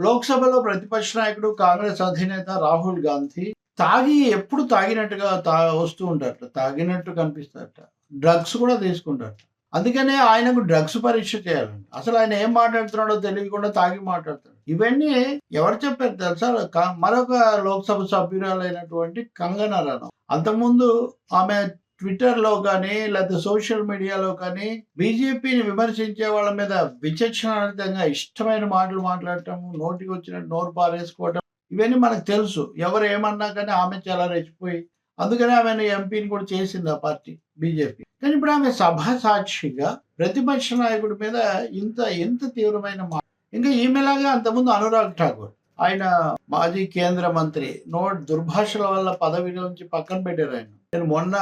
లోక్సభలో ప్రతిపక్ష నాయకుడు కాంగ్రెస్ అధినేత రాహుల్ గాంధీ తాగి ఎప్పుడు తాగినట్టుగా తా వస్తూ ఉంటారట. తాగినట్టు కనిపిస్తారట. డ్రగ్స్ కూడా తీసుకుంటారట. అందుకనే ఆయనకు డ్రగ్స్ పరీక్ష చేయాలండి అసలు ఆయన ఏం మాట్లాడుతున్నాడో తెలియకుండా తాగి మాట్లాడతాడు. ఇవన్నీ ఎవరు చెప్పారు తెలుసా? మరొక లోక్సభ సభ్యురాలైనటువంటి కంగనా రనౌత్. అంతకుముందు ఆమె ట్విట్టర్లో కానీ లేకపోతే సోషల్ మీడియాలో కానీ బీజేపీని విమర్శించే వాళ్ళ మీద విచక్షణారహితంగా ఇష్టమైన మాటలు మాట్లాడటం నోటికి వచ్చినట్టు నోరు పారేసుకోవటం ఇవన్నీ మనకు తెలుసు. ఎవరు ఏమన్నా కానీ ఆమె చాలా రెచ్చిపోయి అందుకనే ఆమెను ఎంపీని కూడా చేసింది ఆ పార్టీ బీజేపీ. కానీ ఇప్పుడు ఆమె సభా సాక్షిగా ప్రతిపక్ష నాయకుడి మీద ఇంత ఎంత తీవ్రమైన మాట ఇంకా ఈమెలాగా అంతకుముందు అనురాగ్ ఠాకూర్ ఆయన మాజీ కేంద్ర మంత్రి నోట్ దుర్భాషల వల్ల పదవి నుంచి పక్కన పెట్టారు ఆయన. నేను మొన్న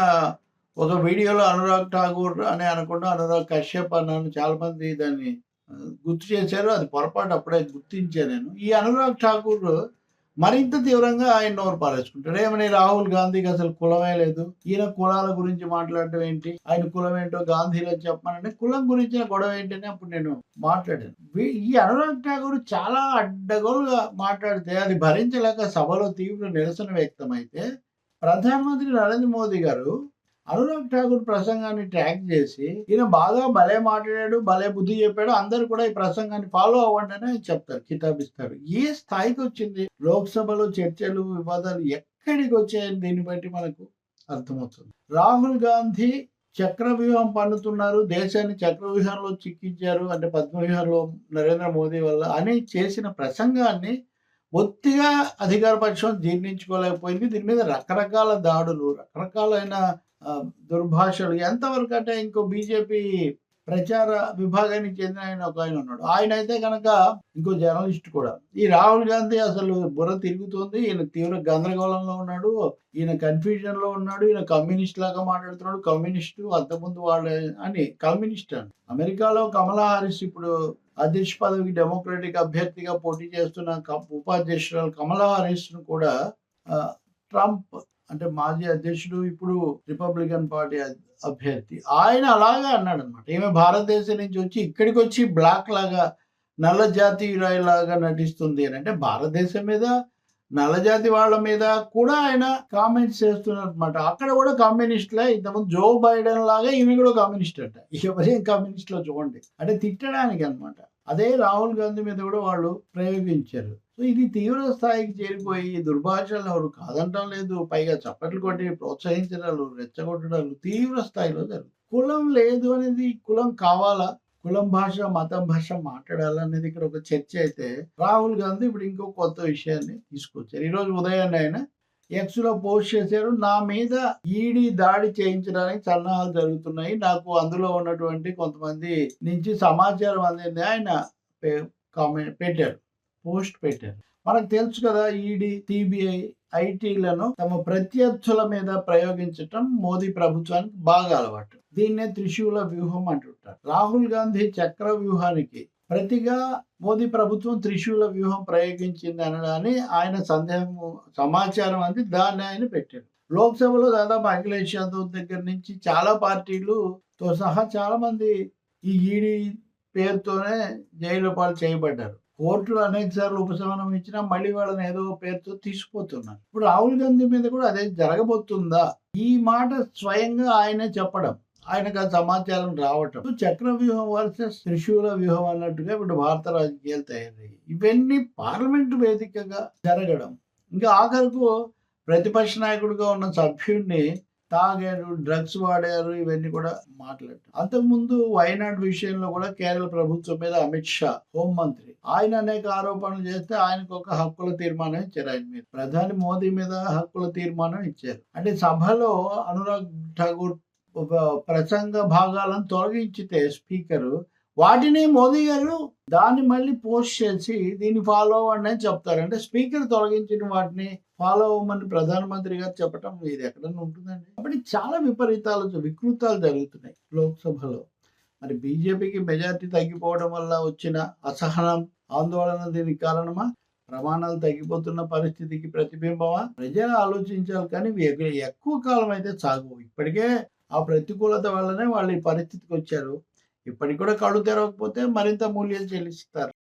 ఒక వీడియోలో అనురాగ్ ఠాగూర్ అని అనకుండా అనురాగ్ కశ్యప్ అన్నాను చాలా మంది దాన్ని గుర్తు చేశారు. అది పొరపాటు అప్పుడే గుర్తించాను నేను. ఈ అనురాగ్ ఠాకూర్ మరింత తీవ్రంగా ఆయన నోరు పారేసుకుంటాడు. ఏమని రాహుల్ గాంధీకి అసలు కులమే లేదు. ఈయన కులాల గురించి మాట్లాడటం ఏంటి? ఆయన కులం ఏంటో గాంధీలో చెప్పమనంటే కులం గురించిన గొడవ ఏంటని అప్పుడు నేను మాట్లాడాను. ఈ అనురాగ్ ఠాకూర్ చాలా అడ్డగోలుగా మాట్లాడితే అది భరించలేక సభలో తీవ్ర నిరసన వ్యక్తమైతే ప్రధానమంత్రి నరేంద్ర మోదీ గారు అనురాగ్ ఠాకూర్ ప్రసంగాన్ని ట్రాక్ చేసి ఈయన బాగా భలే మాట్లాడాడు భలే బుద్ధి చెప్పాడు. అందరు కూడా ఈ ప్రసంగాన్ని ఫాలో అవ్వండి అని చెప్తారు కితాబిస్తారు. ఏ స్థాయికి వచ్చింది? లోక్సభలో చర్చలు వివాదాలు ఎక్కడికి వచ్చాయని దీన్ని బట్టి మనకు అర్థమవుతుంది. రాహుల్ గాంధీ చక్రవ్యూహం పన్నుతున్నారు దేశాన్ని చక్రవ్యూహంలో చిక్కించారు. అంటే పద్మవ్యూహంలో నరేంద్ర మోదీ వల్ల అని చేసిన ప్రసంగాన్ని ఒత్తిగా అధికార పక్షం జీర్ణించుకోలేకపోయింది. దీని మీద రకరకాల దాడులు రకరకాలైన దుర్భాషలు. ఎంతవరకు అంటే ఇంకో బీజేపీ ప్రచార విభాగానికి చెందిన ఆయన ఒక ఆయన ఉన్నాడు. ఆయన అయితే కనుక ఇంకో జర్నలిస్ట్ కూడా. ఈ రాహుల్ గాంధీ అసలు బుర్ర తిరుగుతుంది. ఈయన తీవ్ర గందరగోళంలో ఉన్నాడు. ఈయన కన్ఫ్యూజన్లో ఉన్నాడు. ఈయన కమ్యూనిస్ట్ లాగా మాట్లాడుతున్నాడు. కమ్యూనిస్టు అంతకుముందు వాళ్ళ అని కమ్యూనిస్ట్ అని అమెరికాలో కమలా హారిస్ ఇప్పుడు అధ్యక్ష పదవికి డెమోక్రటిక్ అభ్యర్థిగా పోటీ చేస్తున్న ఉపాధ్యక్షురాలు కమలా హారిస్ను కూడా ట్రంప్ అంటే మాజీ అధ్యక్షుడు ఇప్పుడు రిపబ్లికన్ పార్టీ అభ్యర్థి. ఆయన అలాగా అన్నాడు అనమాట ఈమె భారతదేశం నుంచి వచ్చి ఇక్కడికి వచ్చి బ్లాక్ లాగా నల్ల జాతి లాగా నటిస్తుంది అని. అంటే భారతదేశం మీద నల్ల జాతి వాళ్ళ మీద కూడా ఆయన కామెంట్స్ చేస్తున్నారనమాట అక్కడ కూడా కమ్యూనిస్ట్లే ఇంతకుముందు జో బైడెన్ లాగా ఈమె కూడా కమ్యూనిస్ట్ అంట ఎవరేం కమ్యూనిస్ట్లో చూడండి. అంటే తిట్టడానికి అనమాట అదే రాహుల్ గాంధీ మీద కూడా వాళ్ళు ప్రయోగించారు. సో ఇది తీవ్ర స్థాయికి చేరిపోయి దుర్భాషలు ఎవరు కాదంటం లేదు. పైగా చప్పట్లు కొట్టి ప్రోత్సహించడాలు రెచ్చగొట్టడాలు తీవ్ర స్థాయిలో జరుగుతుంది కులం లేదు అనేది కులం కావాలా? కులం భాష మతం భాష మాట్లాడాలనేది ఇక్కడ ఒక చర్చ అయితే రాహుల్ గాంధీ ఇప్పుడు ఇంకో కొత్త విషయాన్ని తీసుకొచ్చారు. ఈ రోజు ఉదయాన్నే ఆయన ఎక్స్లో పోస్ట్ చేశారు. నా మీద ఈడీ దాడి చేయించడానికి సన్నాహాలు జరుగుతున్నాయి. నాకు అందులో ఉన్నటువంటి కొంతమంది నుంచి సమాచారం అందింది. ఆయన పే- కామెంట్ పెట్టారు. పోస్ట్ పెట్టారు. మనకు తెలుసు కదా ఈడీ సిబిఐ ఐటీలను తమ ప్రత్యర్థుల మీద ప్రయోగించటం మోదీ ప్రభుత్వానికి బాగా అలవాటు. దీన్నే త్రిశూల వ్యూహం అంటుంటారు. రాహుల్ గాంధీ చక్ర వ్యూహానికి ప్రతిగా మోదీ ప్రభుత్వం త్రిశూల వ్యూహం ప్రయోగించింది అనడాన్ని ఆయన సందేహం సమాచారం అంది దాన్ని ఆయన పెట్టారు. లోక్సభలో దాదాపు అఖిలేష్ యాదవ్ దగ్గర నుంచి చాలా పార్టీలు తో సహా చాలా మంది ఈ ఈడీ పేరుతోనే జైలు పాలు చేయబడ్డారు. కోర్టులు అనేక సార్లు ఉపశమనం ఇచ్చినా మళ్ళీ వాళ్ళని ఏదో పేరుతో తీసుకుపోతున్నారు. ఇప్పుడు రాహుల్ గాంధీ మీద కూడా అదే జరగబోతుందా? ఈ మాట స్వయంగా ఆయనే చెప్పడం. ఆయనకు ఆ సమాచారం రావటం. చక్ర వ్యూహం వర్సెస్ త్రిశూల వ్యూహం అన్నట్టుగా ఇప్పుడు భారత రాజకీయాలు తయారయ్యాయి. ఇవన్నీ పార్లమెంటు వేదికగా జరగడం. ఇంకా ఆఖరుకు ప్రతిపక్ష నాయకుడిగా ఉన్న సభ్యుడిని తాగారు డ్రగ్స్ వాడారు ఇవన్నీ కూడా మాట్లాడారు అంతకుముందు వయనాడ్ విషయంలో కూడా కేరళ ప్రభుత్వం మీద అమిత్ షా హోంమంత్రి ఆయన అనేక ఆరోపణలు చేస్తే ఆయనకు ఒక హక్కుల తీర్మానం ఇచ్చారు ఆయన మీద. ప్రధాని మోదీ మీద హక్కుల తీర్మానం ఇచ్చారు. అంటే సభలో అనురాగ్ ఠాగూర్ ప్రసంగ భాగాలను తొలగించితే స్పీకరు వాటిని మోదీ గారు దాన్ని మళ్ళీ పోస్ట్ చేసి దీన్ని ఫాలో అవ్వండి అని చెప్తారు. అంటే స్పీకర్ తొలగించిన వాటిని ఫాలో అవ్వమని ప్రధానమంత్రి గారు చెప్పటం ఇది ఎక్కడన్నా ఉంటుందండి? కాబట్టి చాలా విపరీతాలు వికృతాలు జరుగుతున్నాయి లోక్సభలో. మరి బీజేపీకి మెజార్టీ తగ్గిపోవడం వల్ల వచ్చిన అసహనం ఆందోళన దీనికి కారణమా? ప్రమాణాలు తగ్గిపోతున్న పరిస్థితికి ప్రతిబింబమా? ప్రజలు ఆలోచించాలి కానీ ఎక్కువ కాలం అయితే సాగు. ఇప్పటికే ఆ ప్రతికూలత వల్లనే వాళ్ళు ఈ పరిస్థితికి వచ్చారు. ఇప్పటికి కూడా కళ్ళు తెరవకపోతే మరింత మూల్యం చెల్లిస్తారు.